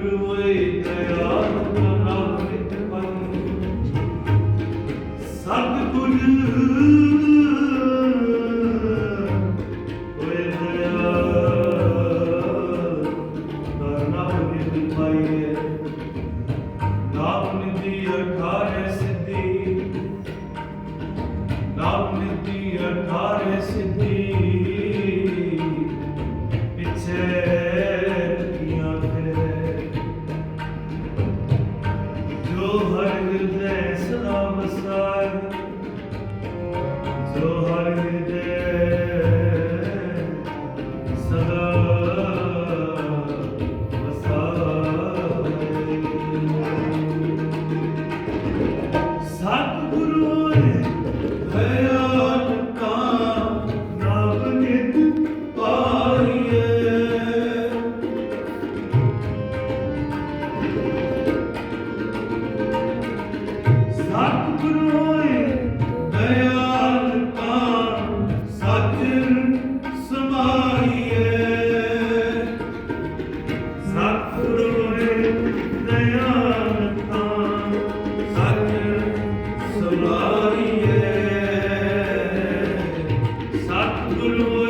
Hatırlayın ne yardım ਸਵਾਰੀਏ ਸਤਿਗੁਰੂ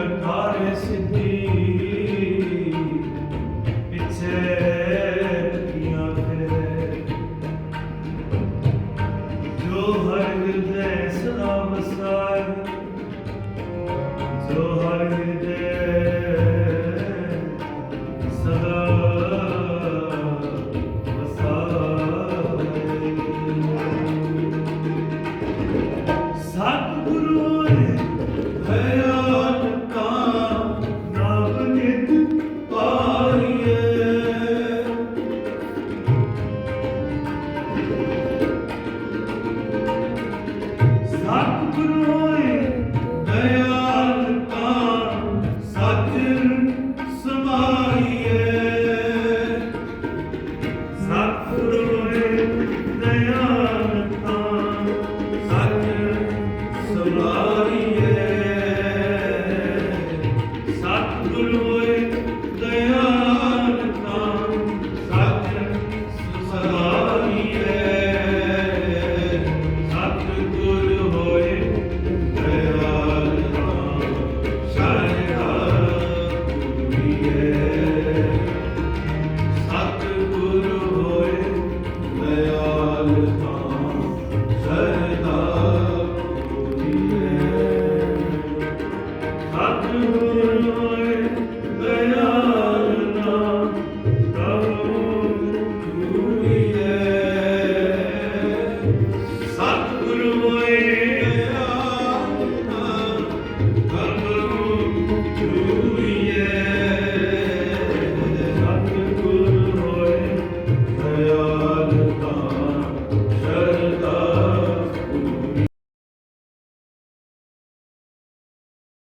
gönül karesini Biter kıyafet. Yol hayatı